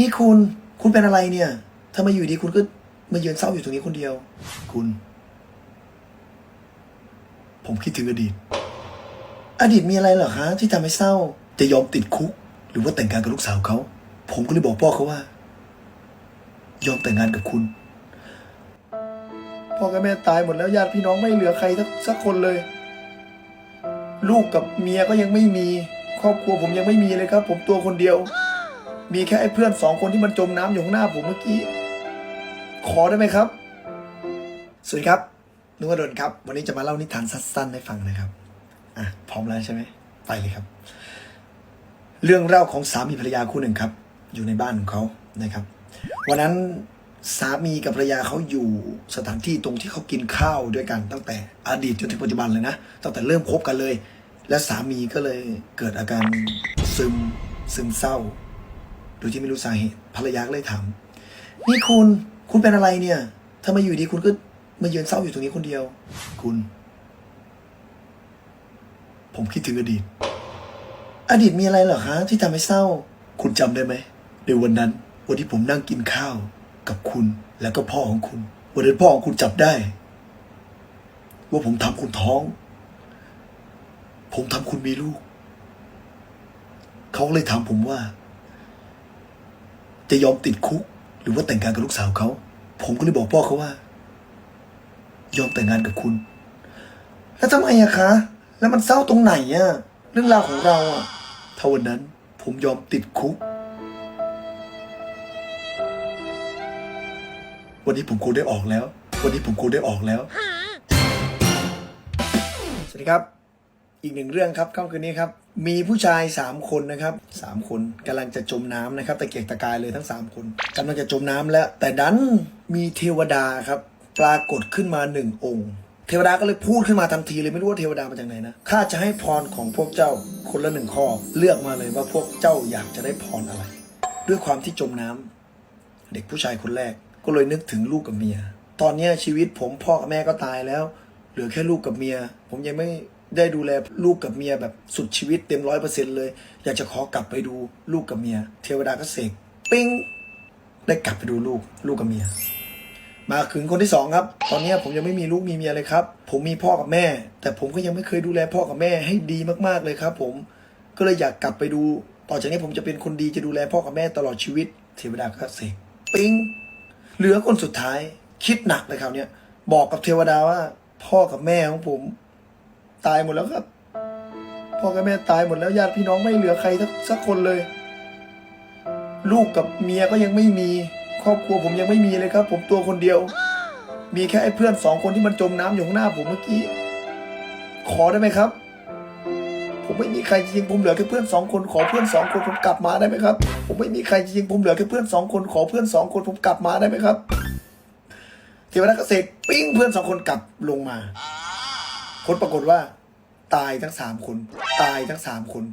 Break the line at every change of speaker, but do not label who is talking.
นี่คุณคุณเป็นอะไรเนี่ยทำไมอยู่ดีคุณก็มายืนเศร้าอยู่ตรงนี้คนเดียว คุณ ผมคิดถึงอดีต อดีตมีอะไรเหรอคะที่ทำให้เศร้า จะยอมติดคุก หรือว่าแต่งงานกับลูกสาวเขา ผมก็เลยบอกพ่อเขาว่า ยอมแต่งงานกับคุณ พ่อกับแม่ตายหมดแล้วญาติพี่น้องไม่เหลือใครสักสักคนเลย ลูกกับเมียก็ยังไม่มี ครอบครัวผมยังไม่มีเลยครับ ผมตัวคนเดียว มีแค่ไอ้เพื่อนสองคนที่มันจมน้ำอยู่ข้างหน้าผมเมื่อกี้ ขอได้ไหมครับ สวัสดีครับนุกดนครับ วันนี้จะมาเล่านิทานสั้นๆให้ฟังนะครับ อะ พร้อมแล้วใช่ไหมไปเลยครับ เรื่องเล่าของสามีภรรยาคู่หนึ่งครับ อยู่ในบ้านของเขานะครับ วันนั้นสามีกับภรรยาเขาอยู่สถานที่ตรงที่เขากินข้าวด้วยกันตั้งแต่อดีตจนถึงปัจจุบันเลยนะตั้งแต่เริ่มคบกันเลย และสามีก็เลยเกิดอาการซึมซึมเศร้า โดยที่ไม่รู้สาเหตุภรรยาก็เลยถามนี่คุณคุณเป็นอะไรเนี่ยทำไมอยู่ดีคุณก็มาเยือนเศร้าอยู่ตรงนี้คนเดียว คุณ ผมคิดถึงอดีต อดีตมีอะไรเหรอคะที่ทำให้เศร้า คุณจำได้ไหมในวันนั้นวันที่ผมนั่งกินข้าว กับคุณแล้วก็พ่อของคุณวันนั้นพ่อของคุณจับได้ ว่าผมทำคุณท้อง ผมทำคุณมีลูก เขาเลยถามผมว่า จะยอมติดคุก หรือว่าแต่งงานกับลูกสาวเขา ผมก็เลยบอกพ่อเขาว่า ยอมแต่งงานกับคุณ แล้วทำไมอะคะ แล้วมันเศร้าตรงไหนอะเรื่องราวของเราอะถ้าวันนั้นผมยอมติดคุก วันนี้ผมคงได้ออกแล้ว วันนี้ผมคงได้ออกแล้ว สวัสดีครับ อีกหนึ่งเรื่องครับค่ำคืนนี้ครับ มีผู้ชายสามคนนะครับสามคนกำลังจะจมน้ำนะครับตะเกียกตะกายเลยทั้งสามคนกำลังจะจมน้ำแล้ว แต่ดันมีเทวดาครับ ปรากฏขึ้นมาหนึ่งองค์ เทวดาก็เลยพูดขึ้นมาทันทีเลยไม่รู้ว่าเทวดามาจากไหนนะข้าจะให้พรของพวกเจ้าคนละหนึ่งข้อ เลือกมาเลยว่าพวกเจ้าอยากจะได้พรอะไร ด้วยความที่จมน้ำเด็กผู้ชายคนแรกก็เลยนึกถึงลูกกับเมีย ตอนนี้ชีวิตผมพ่อกับแม่ก็ตายแล้ว เหลือแค่ลูกกับเมีย ผมยังไม่ ได้ดูแลลูกกับเมียแบบสุดชีวิตเต็มร้อยเปอร์เซ็นเลย อยากจะขอกลับไปดูลูกกับเมีย เทวดาก็เสกปิ้งได้กลับไปดูลูกลูกกับเมีย มาถึงคนที่สองครับ ตอนนี้ผมยังไม่มีลูกมีเมียเลยครับ ผมมีพ่อกับแม่ แต่ผมก็ยังไม่เคยดูแลพ่อกับแม่ให้ดีมากๆเลยครับ ผมก็เลยอยากกลับไปดู ต่อจากนี้ผมจะเป็นคนดีจะดูแลพ่อกับแม่ตลอดชีวิต เทวดาก็เสกปิ้งเหลือคนสุดท้ายคิดหนักเลยคราวนี้บอกกับเทวดาว่า พ่อกับแม่ของผม ตายหมดแล้วครับ พ่อกับแม่ตายหมดแล้วญาติพี่น้องไม่เหลือใครสักสักคนเลย ลูกกับเมียก็ยังไม่มี ครอบครัวผมยังไม่มีเลยครับ ผมตัวคนเดียว มีแค่ไอ้เพื่อนสองคนที่มันจมน้ำอยู่ข้างหน้าผมเมื่อกี้ ขอได้ไหมครับ ผมไม่มีใครจริงผมเหลือแค่เพื่อนสองคนขอเพื่อนสองคนผมกลับมาได้ไหมครับ ผมไม่มีใครจริงผมเหลือแค่เพื่อนสองคนขอเพื่อนสองคนผมกลับมาได้ไหมครับเทวดาเกษตรปิ้งเพื่อนสองคนกลับลงมาผลปรากฏว่า ตายทั้งสามคน ตายทั้งสามคน